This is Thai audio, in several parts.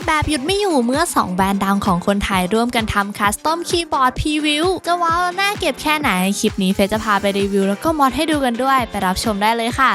ดแบบหยุดไม่อยู่เมื่อ 2 แบรนด์ดังของคนไทยร่วมกันทำคัสตอมคีย์บอร์ดพรีวิวจะว้าวน่าเก็บแค่ไหน คลิปนี้เฟจะพาไปรีวิวแล้วก็มอดให้ดูกันด้วย ไปรับชมได้เลยค่ะ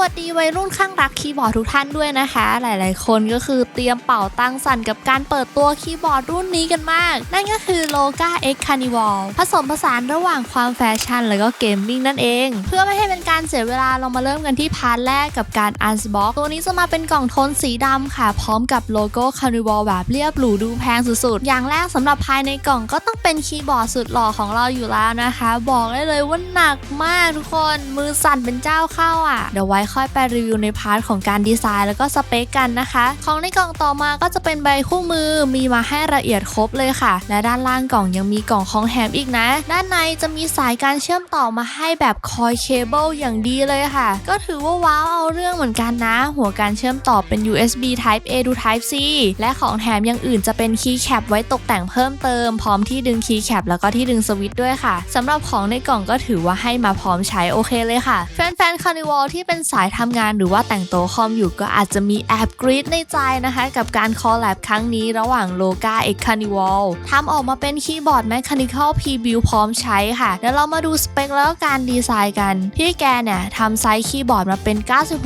วัสดีวัยรุ่นข้างรักคีย์บอร์ดทุกท่านด้วยนะคะ หลายๆ คนก็คือเตรียมเป่าตังสั่นกับการเปิดตัวคีย์บอร์ดรุ่นนี้กันมาก นั่นก็คือ Loga X Carnival ผสมผสานระหว่างความแฟชั่น แล้วก็เกมมิ่งนั่นเอง เพื่อไม่ให้เป็นการเสียเวลาเรามาเริ่มกันที่พาร์ทแรกกับการ Unbox ตัวนี้จะมาเป็นกล่องโทนสีดำค่ะ พร้อมกับโลโก้ Carnival แบบเรียบหรูดูแพงสุดๆ อย่างแรกสำหรับภายในกล่องก็ต้องเป็นคีย์บอร์ดสุดหล่อของเราอยู่แล้วนะคะ บอกได้เลยว่าหนักมากทุกคนมือสั่นเป็นเจ้าเข้าอะเดี๋ยวไว้ค่อยไปรีวิวในพาร์ทของการดีไซน์แล้วก็สเปคกันนะคะ ของในกล่องต่อมาก็จะเป็นใบคู่มือมีมาให้ละเอียดครบเลยค่ะ และด้านล่างกล่องยังมีกล่องของแถมอีกนะ ด้านในจะมีสายการเชื่อมต่อมาให้แบบคอยเคเบิลอย่างดีเลยค่ะ ก็ถือว่าว้าวเอาเรื่องเหมือนกันนะ หัวการเชื่อมต่อเป็น USB Type A to Type C และของแถมอย่างอื่นจะเป็นคีย์แคปไว้ตกแต่งเพิ่มเติม พร้อมที่ดึงคีย์แคปแล้วก็ที่ดึงสวิตช์ด้วยค่ะสำหรับของในกล่องก็ถือว่าให้มาพร้อมใช้โอเคเลยค่ะ แฟนๆคาร์นิวัลที่เป็นสายทำงานหรือว่าแต่งโตคอมอยู่ก็อาจจะมีแอบกรี๊ดในใจนะคะ กับการคอลแลบครั้งนี้ระหว่าง Loga X Carnival ทำออกมาเป็นคีย์บอร์ด Mechanical Preview พร้อมใช้ค่ะ เดี๋ยวเรามาดูสเปคแล้วก็การดีไซน์กัน พี่แกเนี่ยทำไซส์คีย์บอร์ดมาเป็น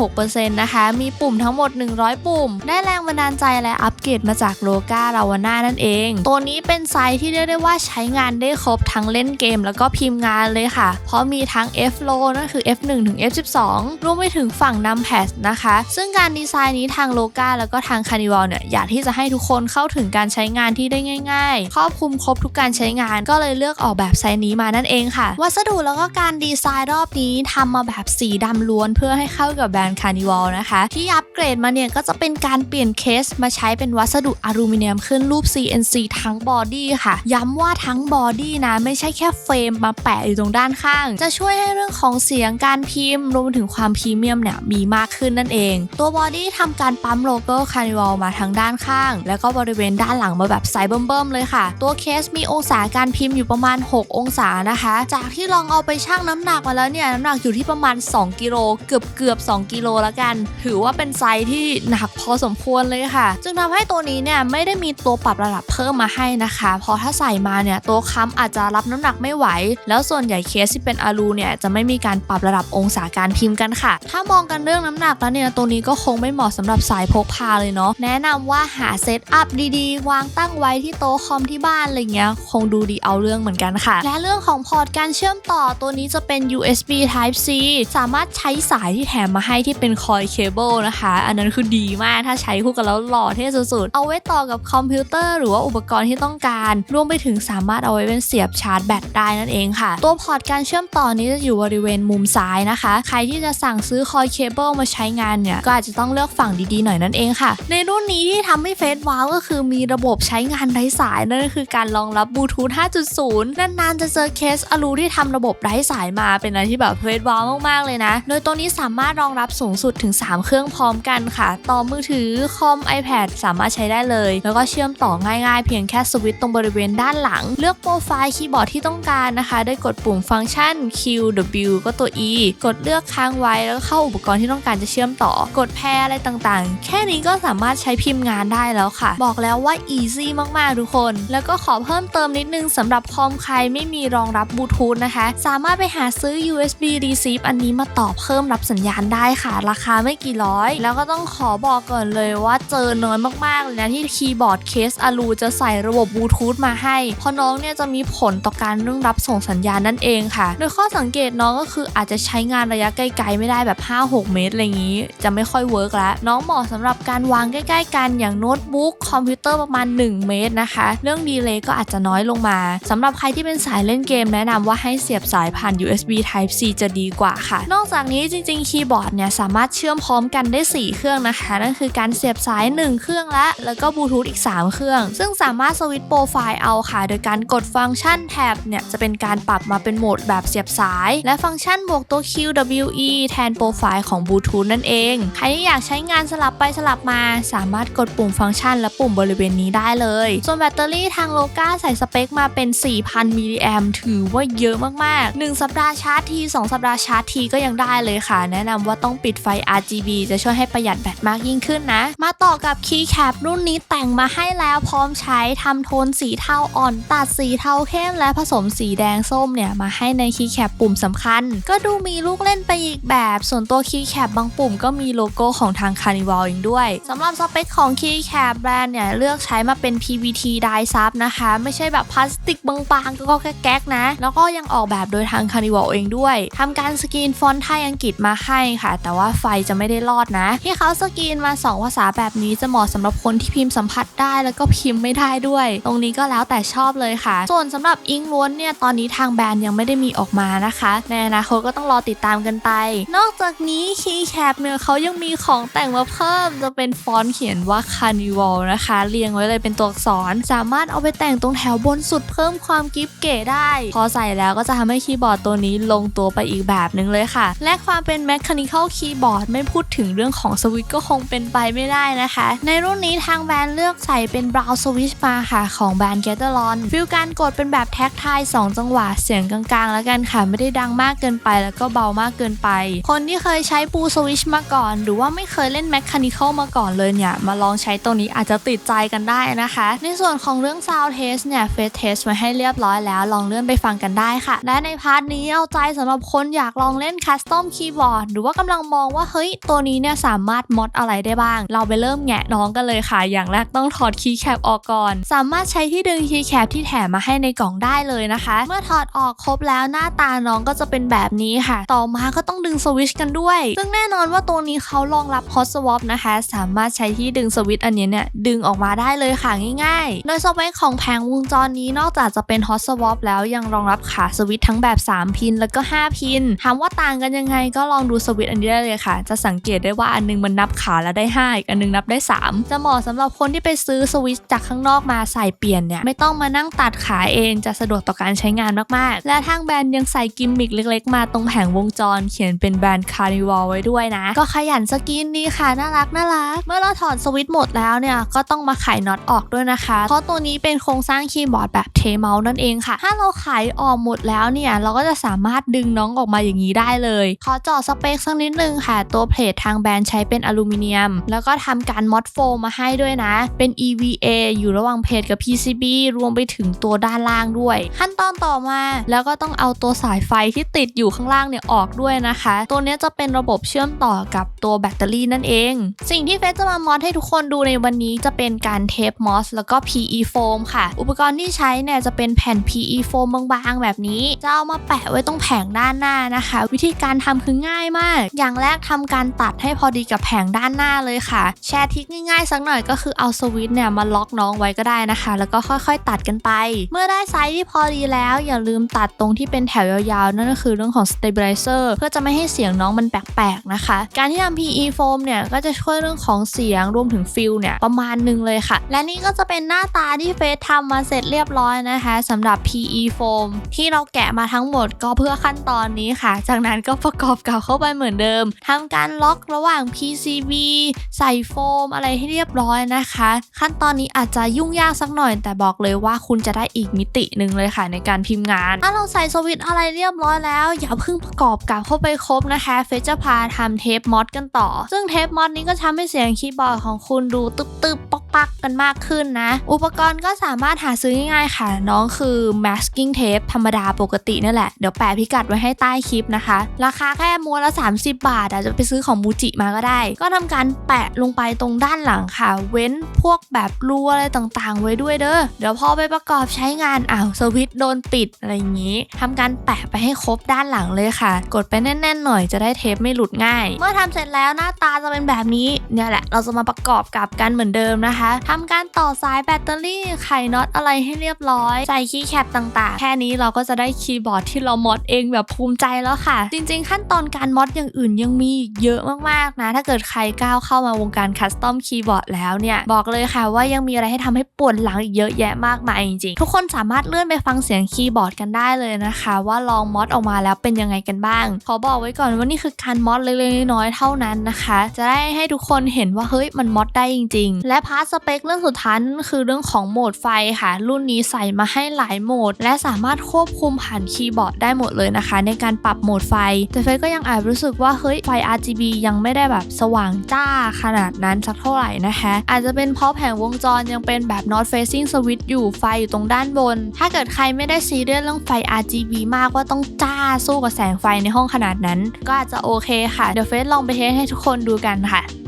96%นะคะ มีปุ่มทั้งหมด 100 ปุ่ม ได้แรงบันดาลใจและอัปเกรดมาจาก Loga l a v a n a นั่นเอง ตัวนี้เป็นไซส์ที่เรียกได้ว่าใช้งานได้ครบทั้งเล่นเกม แล้วก็พิมพ์งานเลยค่ะ เพราะมีทั้ง F low นั่นคือ F1 ถึง F12 รวมไปถึงฝั่งนำแพดนะคะ ซึ่งการดีไซน์นี้ทางโลกาแล้วก็ทางคานิวัลเนี่ยอยากที่จะให้ทุกคนเข้าถึงการใช้งานที่ได้ง่าย ๆ ครอบคลุมครบทุกการใช้งานก็เลยเลือกออกแบบไซส์นี้มานั่นเองค่ะ วัสดุแล้วก็การดีไซน์รอบนี้ทำมาแบบสีดำล้วน เพื่อให้เข้ากับแบรนด์คานิวัลนะคะ ที่อัปเกรดมาเนี่ยก็จะเป็นการเปลี่ยนเคสมาใช้เป็นวัสดุอลูมิเนียมขึ้นรูป CNC ทั้งบอดี้ค่ะ ย้ำว่าทั้งบอดี้นะไม่ใช่แค่เฟรมมาแปะอยู่ตรงด้านข้าง จะช่วยให้เรื่องของเสียงการพิมพ์รวมถึงความพรีเมียมเนี่ยมีมากขึ้นนั่นเอง ตัวบอดี้ทำการปั๊มโลโก้คาร์นิวัลมาทั้งด้านข้าง แล้วก็บริเวณด้านหลังมาแบบไซส์เบิ่มๆเลยค่ะ ตัวเคสมีองศาการพิมพ์อยู่ประมาณ 6 องศานะคะ จากที่ลองเอาไปชั่งน้ำหนักมาแล้วเนี่ยน้ำหนักอยู่ที่ประมาณ 2 กิโลเกือบเกือบ2กิโลแล้วกัน ถือว่าเป็นไซส์ที่หนักพอสมควรเลยค่ะ จึงทำให้ตัวนี้เนี่ยไม่ได้มีตัวปรับระดับเพิ่มมาให้นะคะเพราะถ้าใส่มาเนี่ยตัวค้ำอาจจะรับน้ำหนักไม่ไหว แล้วส่วนใหญ่เคสที่เป็นอะลูเนี่ยจะไม่มีการปรับระดับองศาการพิมพ์กันค่ะถ้ามองกันเรื่องน้ำหนักแล้วเนี่ยตัวนี้ก็คงไม่เหมาะสำหรับสายพกพาเลยเนาะแนะนำว่าหาเซตอัพดีๆ วางตั้งไว้ที่โต๊ะคอมที่บ้านอะไรเงี้ยคงดูดีเอาเรื่องเหมือนกันค่ะ และเรื่องของพอร์ตการเชื่อมต่อตัวนี้จะเป็น USB Type C สามารถใช้สายที่แถมมาให้ที่เป็นคอยเคเบิลนะคะ อันนั้นคือดีมากถ้าใช้คู่กันแล้วหล่อเท่สุดๆ เอาไว้ต่อกับคอมพิวเตอร์หรือว่าอุปกรณ์ที่ต้องการ รวมไปถึงสามารถเอาไว้เป็นเสียบชาร์จแบตได้นั่นเองค่ะ ตัวพอร์ตการเชื่อมต่อนี้จะอยู่บริเวณมุมซ้ายนะคะ ใครที่จะสั่งซื้อคอยเคเบิลมาใช้งานเนี่ย ก็อาจจะต้องเลือกฝั่งดีๆหน่อยนั่นเองค่ะ ในรุ่นนี้ที่ทำให้เฟซว้าวก็คือมีระบบใช้งานไร้สาย นั่นก็คือการรองรับบลูทูธ 5.0 นานๆ จะเจอเคสอลูที่ทำระบบไร้สายมาเป็นอะไรที่แบบเฟซว้าวมากๆเลยนะ โดยตัวนี้สามารถรองรับสูงสุดถึง 3 เครื่องพร้อมกันค่ะ ต่อมือถือคอม iPad สามารถใช้ได้เลย แล้วก็เชื่อมต่อง่ายๆ เพียงแค่สวิตช์ตรงบริเวณด้านหลัง เลือกโปรไฟล์คีย์บอร์ดที่ต้องการนะคะด้วยกดปุ่มฟังก์ชัน Q W ก็ตัว E กดเลือกค้างไว้แล้วก็เข้าอุปกรณ์ที่ต้องการจะเชื่อมต่อกดแพรอะไรต่างๆ แค่นี้ก็สามารถใช้พิมพ์งานได้แล้วค่ะ บอกแล้วว่า easy มากๆ ทุกคน แล้วก็ขอเพิ่มเติมนิดนึงสำหรับคอมใครไม่มีรองรับบลูทูธนะคะ สามารถไปหาซื้อ USB receive อันนี้มาต่อเพิ่มรับสัญญาณได้ค่ะ ราคาไม่กี่ร้อย แล้วก็ต้องขอบอกก่อนเลยว่าเจอน้อยมากๆเลยนะที่คีย์บอร์ดเคสอลูจะใส่ระบบบลูทูธมาให้ เพราะน้องเนี่ยจะมีผลต่อการเรื่องรับส่งสัญญาณนั่นเองค่ะ โดยข้อสังเกตน้องก็คืออาจจะใช้งานระยะไกลๆไม่ได้แบบ5-6 เมตรอะไรอย่างนี้ จะไม่ค่อยเวิร์กแล้ว น้องเหมาะสำหรับการวางใกล้ ๆ กันอย่างโน้ตบุ๊กคอมพิวเตอร์ประมาณ 1 เมตรนะคะ เรื่องดีเลย์ก็อาจจะน้อยลงมาสำหรับใครที่เป็นสายเล่นเกมแนะนำว่าให้เสียบสายผ่าน USB Type C จะดีกว่าค่ะ นอกจากนี้จริงๆคีย์บอร์ดเนี่ยสามารถเชื่อมพร้อมกันได้ 4 เครื่องนะคะนั่นคือการเสียบสาย 1 เครื่องและแล้วก็บลูทูธอีก 3 เครื่อง ซึ่งสามารถสวิตช์โปรไฟล์เอาค่ะ โดยการกดฟังก์ชันแท็บเนี่ยจะเป็นการปรับมาเป็นโหมดแบบเสียบสาย และฟังก์ชันบวกตัว QWE แทนโปรไฟล์ของบลูทูธนั่นเอง ใครที่อยากใช้งานสลับไปสลับมา สามารถกดปุ่มฟังก์ชันและปุ่มบริเวณนี้ได้เลย ส่วนแบตเตอรี่ทางโลกาใส่สเปคมาเป็น 4,000 มิลลิแอมถือว่าเยอะมากๆ 1 สัปดาห์ชาร์จที 2 สัปดาห์ชาร์จทีก็ยังได้เลยค่ะ แนะนำว่าต้องปิดไฟ RGB จะช่วยให้ประหยัดแบตมากยิ่งขึ้นนะ มาต่อกับคีย์แคปรุ่นนี้แต่งมาให้แล้วพร้อมใช้ทำโทนสีเทาอ่อน ตัดสีเทาเข้มและผสมสีแดงส้มเนี่ยมาให้ในคีย์แคปปุ่มสำคัญ ก็ดูมีลูกเล่นไปอีกแบบส่วนตัวคีย์แคปบางปุ่มก็มีโลโก้ของทาง Carnival เองด้วยสำหรับสเปคของคีย์แคปแบรนด์เนี่ย เลือกใช้มาเป็น PVT ไดซับนะคะ ไม่ใช่แบบพลาสติกบางๆ ก็แก๊กๆนะ แล้วก็ยังออกแบบโดยทาง Carnival เองด้วยทำการสกรีนฟอนต์ไทยอังกฤษมาให้ค่ะ แต่ว่าไฟจะไม่ได้รอดนะ ที่เขาสกรีนมา 2 ภาษาแบบนี้จะเหมาะสำหรับคนที่พิมพ์สัมผัสได้ แล้วก็พิมพ์ไม่ได้ด้วย ตรงนี้ก็แล้วแต่ชอบเลยค่ะ ส่วนสำหรับอิงล้วนเนี่ยตอนนี้ทางแบรนด์ยังไม่ได้มีออกมานะคะในอนาคตก็ต้องรอติดตามกันไป นอกจากนี้คีย์แคปเนี่ยเขายังมีของแต่งมาเพิ่ม จะเป็นฟอนต์เขียนว่า Carnival นะคะ เรียงไว้เลยเป็นตัวอักษร สามารถเอาไปแต่งตรงแถวบนสุดเพิ่มความกิฟเก๋ได้ พอใส่แล้วก็จะทำให้คีย์บอร์ดตัวนี้ลงตัวไปอีกแบบหนึ่งเลยค่ะ และความเป็น Mechanical Keyboard ไม่พูดถึงเรื่องของสวิตก็คงเป็นไปไม่ได้นะคะ ในรุ่นนี้ทางแบรนด์เลือกใส่เป็น Brown Switch มาค่ะ ของแบรนด์ g a t e r o n ฟิลการกดเป็นแบบแท็กทาย2จังหวะเสียงกลางๆ แล้วกันค่ะไม่ได้ดังมากเกินไปแล้วก็เบามากเกินไปคนที่เคยใช้ปูสวิชมาก่อน หรือว่าไม่เคยเล่น Mechanical มาก่อนเลยเนี่ยมาลองใช้ตัวนี้อาจจะติดใจกันได้นะคะ ในส่วนของเรื่อง Sound Test เนี่ย Face Test ไว้ให้เรียบร้อยแล้ว ลองเลื่อนไปฟังกันได้ค่ะ และในพาร์ทนี้เอาใจสำหรับคนอยากลองเล่น Custom Keyboard หรือว่ากำลังมองว่าเฮ้ยตัวนี้เนี่ยสามารถมอดอะไรได้บ้าง เราไปเริ่มแงะน้องกันเลยค่ะ อย่างแรกต้องถอดคีย์แคปออกก่อน สามารถใช้ที่ดึงคีย์แคปที่แถมมาให้ในกล่องได้เลยนะคะ เมื่อถอดออกครบแล้วหน้าตาน้องก็จะเป็นแบบนี้ค่ะ ต่อมาก็ต้องดึงสวิชกันด้วย ซึ่งแน่นอนว่าตัวนี้เขารองรับ Hot Swap นะคะ สามารถใช้ที่ดึงสวิตช์อันนี้เนี่ย ดึงออกมาได้เลยค่ะง่ายๆ โดยสเปคของแผงวงจรนี้นอกจากจะเป็น Hot Swap แล้วยังรองรับขาสวิตช์ทั้งแบบ 3 พิน แล้วก็ 5 พิน ถามว่าต่างกันยังไงก็ลองดูสวิตช์อันนี้ได้เลยค่ะ จะสังเกตได้ว่าอันนึงมันนับขาแล้วได้ 5 อีกอันนึงนับได้ 3 จะเหมาะสำหรับคนที่ไปซื้อสวิตช์จากข้างนอกมาใส่เปลี่ยนเนี่ยไม่ต้องมานั่งตัดขาเองจะสะดวกต่อการใช้งานมากๆ และทางแบรนด์ยังใส่กิมมิคเล็ก ๆ มาตรงแผงวงจรเขียนเป็นแบรนด์ Carnival ไว้ด้วยนะ ก็ขยันสกรีนดีค่ะ น่ารักน่ารัก เมื่อเราถอดสวิตช์หมดแล้วเนี่ย ก็ต้องมาไขน็อตออกด้วยนะคะ เพราะตัวนี้เป็นโครงสร้างคีย์บอร์ดแบบเทเมาส์นั่นเองค่ะ ถ้าเราไขออกหมดแล้วเนี่ย เราก็จะสามารถดึงน้องออกมาอย่างนี้ได้เลย ขอเจาะสเปคสักนิดนึงค่ะ ตัวเพลททางแบรนด์ใช้เป็นอลูมิเนียม แล้วก็ทำการมอดโฟมมาให้ด้วยนะ เป็น EVA อยู่ระหว่างเพลทกับ PCB รวมไปถึงตัวด้านล่างด้วย ขั้นตอนต่อมา แล้วก็ต้องเอาตัวสายไฟที่ติดอยู่ข้างล่างเนี่ยออกด้วยนะคะ ตัวนี้จะเป็นระบบเชื่อมต่อกับตัวแบตเตอรี่นั่นเอง สิ่งที่เฟสจะมามอดให้ทุกคนดูในวันนี้จะเป็นการเทปมอสแล้วก็ PE โฟมค่ะ อุปกรณ์ที่ใช้เนี่ยจะเป็นแผ่น PE โฟมบางๆ แบบนี้ จะเอามาแปะไว้ตรงแผงด้านหน้านะคะ วิธีการทำคือง่ายมาก อย่างแรกทำการตัดให้พอดีกับแผงด้านหน้าเลยค่ะ แชร์ทิกง่ายๆสักหน่อยก็คือเอาสวิตช์เนี่ยมาล็อกน้องไว้ก็ได้นะคะ แล้วก็ค่อยๆ ตัดกันไป เมื่อได้ไซส์ที่พอดีแล้ว อย่าลืมตัดตรงที่เป็นแถวยาวๆนั่นก็คือเรื่องของ stabilizer เพื่อจะไม่ให้เสียงน้องมันแปลกๆนะคะ การที่ทำ PE foam เนี่ยก็จะช่วยเรื่องของเสียงรวมถึงฟิลเนี่ยประมาณหนึงเลยค่ะ และนี่ก็จะเป็นหน้าตาที่เฟสทำมาเสร็จเรียบร้อยนะคะสำหรับ PE foam ที่เราแกะมาทั้งหมดก็เพื่อขั้นตอนนี้ค่ะ จากนั้นก็ประกอบกลับเข้าไปเหมือนเดิมทำการล็อกระหว่าง PCB ใส่โฟมอะไรให้เรียบร้อยนะคะ ขั้นตอนนี้อาจจะยุ่งยากสักหน่อย แต่บอกเลยว่าคุณจะได้อีกมิติหนึ่งเลยค่ะในการพิมพ์งาน ถ้าเราใส่สวิตช์อะไรเรียบร้อยแล้ว อย่าเพิ่งประกอบกลับเข้าไปครบนะคะเฟซจะพาทำเทปมอดกันต่อ ซึ่งเทปมอดนี้ก็ทำให้เสียงคีย์บอร์ดของคุณดูตึบตึบปอก ปักกันมากขึ้นนะ อุปกรณ์ก็สามารถหาซื้อง่ายๆค่ะ น้องคือ masking tape ธรรมดาปกตินั่นแหละ เดี๋ยวแปะพิกัดไว้ให้ใต้คลิปนะคะ ราคาแค่ม้วนละ 30 บาทอาจจะไปซื้อของมูจิมาก็ได้ ก็ทำการแปะลงไปตรงด้านหลังค่ะ เว้นพวกแบบรูอะไรต่างๆ ไว้ด้วยเด้อเดี๋ยวพอไปประกอบใช้งานอ้าวสวิตช์โดนปิดอะไรอย่างนี้ทำการแปะไปให้ครบด้านหลังเลยค่ะ กดไปแน่นๆหน่อยจะได้เทปไม่หลุดง่าย เมื่อทำเสร็จแล้วหน้าตาจะเป็นแบบนี้เนี่ยแหละเราจะมาประกอบกับกันเหมือนเดิมนะคะนะคะทำการต่อสายแบตเตอรี่ไขน็อตอะไรให้เรียบร้อย ใส่คีย์แคปต่างๆ แค่นี้เราก็จะได้คีย์บอร์ดที่เรามอดเองแบบภูมิใจแล้วค่ะ จริงๆ ขั้นตอนการมอดอย่างอื่นยังมีเยอะมากๆนะ ถ้าเกิดใครก้าวเข้ามาวงการคัสตอมคีย์บอร์ดแล้วเนี่ย บอกเลยค่ะว่ายังมีอะไรให้ทำให้ปวดหลังอีกเยอะแยะมากมายจริงๆ ทุกคนสามารถเลื่อนไปฟังเสียงคีย์บอร์ดกันได้เลยนะคะ ว่าลองมอดออกมาแล้วเป็นยังไงกันบ้าง ขอบอกไว้ก่อนว่านี่คือการมอดเล็กๆน้อยๆเท่านั้นนะคะ จะได้ให้ทุกคนเห็นว่าเฮ้ยมันมอดได้จริง ๆ และพาร์ทสเปคเรื่องสุดท้ายนั่นคือเรื่องของโหมดไฟค่ะ รุ่นนี้ใส่มาให้หลายโหมด และสามารถควบคุมผ่านคีย์บอร์ดได้หมดเลยนะคะ ในการปรับโหมดไฟ แต่เฟยก็ยังแอบรู้สึกว่าเฮ้ยไฟ RGB ยังไม่ได้แบบสว่างจ้าขนาดนั้นสักเท่าไหร่นะคะ อาจจะเป็นเพราะแผงวงจรยังเป็นแบบ not facing switch อยู่ไฟอยู่ตรงด้านบน ถ้าเกิดใครไม่ได้ซีเรียสเรื่องไฟ RGB มากว่าต้องจ้าสู้กับแสงไฟในห้องขนาดนั้น ก็อาจจะโอเคค่ะเดี๋ยวเฟซลองไปเทสให้ทุกคนดูกันค่ะ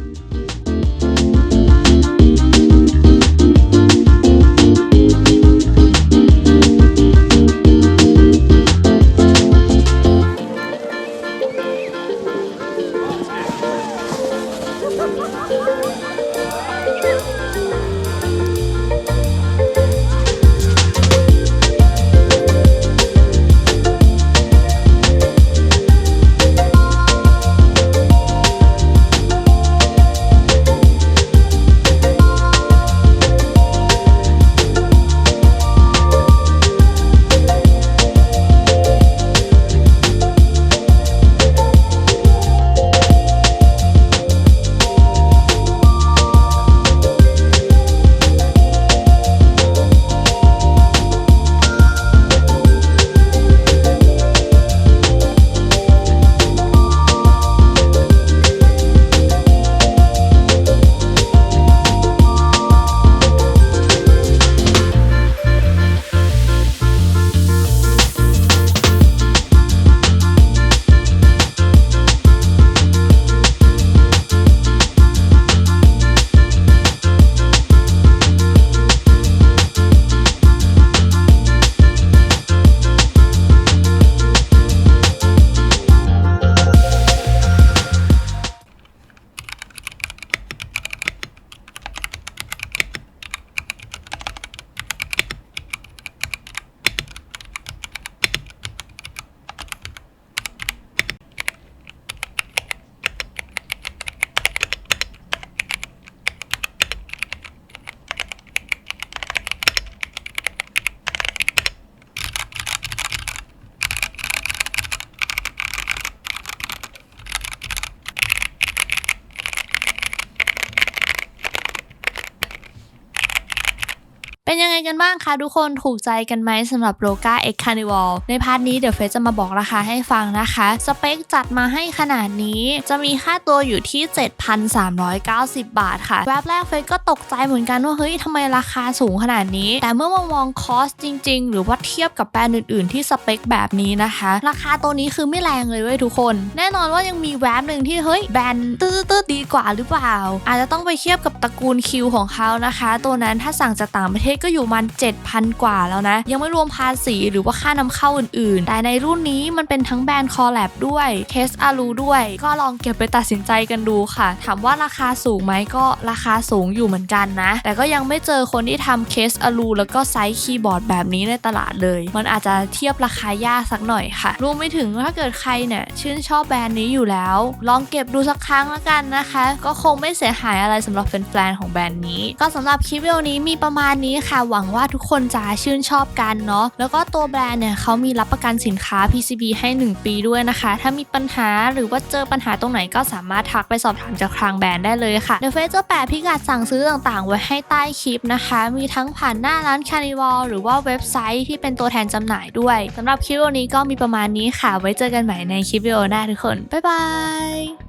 เป็นยังไงกันบ้างคะทุกคนถูกใจกันไหมสำหรับ r o g a X Carnival ในพาร์ทนี้เดี๋ยวเฟซจะมาบอกราคาให้ฟังนะคะ สเปคจัดมาให้ขนาดนี้ จะมีค่าตัวอยู่ที่ 7,390 บาทค่ะ แวบแรกเฟซก็ตกใจเหมือนกันว่า เฮ้ยทำไมราคาสูงขนาดนี้ แต่เมื่อมามองคอสจริง ๆ หรือว่าเทียบกับแบรนด์อื่น ๆ ที่สเปคแบบนี้นะคะ ราคาตัวนี้คือไม่แรงเลยเว้ยทุกคน แน่นอนว่ายังมีแวบหนึ่งที่เฮ้ยแบรนด์ตื้อๆดีกว่าหรือเปล่า อาจจะต้องไปเทียบกับตระกูลคิวของเขานะคะ ตัวนั้นถ้าสั่งจากต่างประเทศก็อยู่มัน 7,000 กว่าแล้วนะ ยังไม่รวมภาษีหรือว่าค่านำเข้าอื่นๆ แต่ในรุ่นนี้มันเป็นทั้งแบรนด์คอลแลบด้วยเคสอารูด้วย ก็ลองเก็บไปตัดสินใจกันดูค่ะ ถามว่าราคาสูงไหมก็ราคาสูงอยู่เหมือนกันนะ แต่ก็ยังไม่เจอคนที่ทำเคสอารูแล้วก็ไซส์คีย์บอร์ดแบบนี้ในตลาดเลย มันอาจจะเทียบราคายากสักหน่อยค่ะรวมไปถึงถ้าเกิดใครเนี่ยชื่นชอบแบรนด์นี้อยู่แล้ว ลองเก็บดูสักครั้งแล้วกันนะคะ ก็คงไม่เสียหายอะไรสำหรับแฟนๆของแบรนด์นี้ ก็สำหรับคลิปวิดีโอนี้มีประมาณนี้ค่ะ หวังว่าทุกคนจะชื่นชอบกันเนาะแล้วก็ตัวแบรนด์เนี่ยเขามีรับประกันสินค้า PCB ให้ 1 ปีด้วยนะคะ ถ้ามีปัญหาหรือว่าเจอปัญหาตรงไหนก็สามารถทักไปสอบถามจากทางแบรนด์ได้เลยค่ะเดี๋ยวเฟซจะแปะพิกัดสั่งซื้อต่างๆ ไว้ให้ใต้คลิปนะคะ มีทั้งผ่านหน้าร้าน Carnival หรือว่าเว็บไซต์ที่เป็นตัวแทนจำหน่ายด้วยสำหรับคลิปวิดีโอนี้ก็มีประมาณนี้ค่ะ ไว้เจอกันใหม่ในคลิปวิดีโอหน้าทุกคนบ๊ายบาย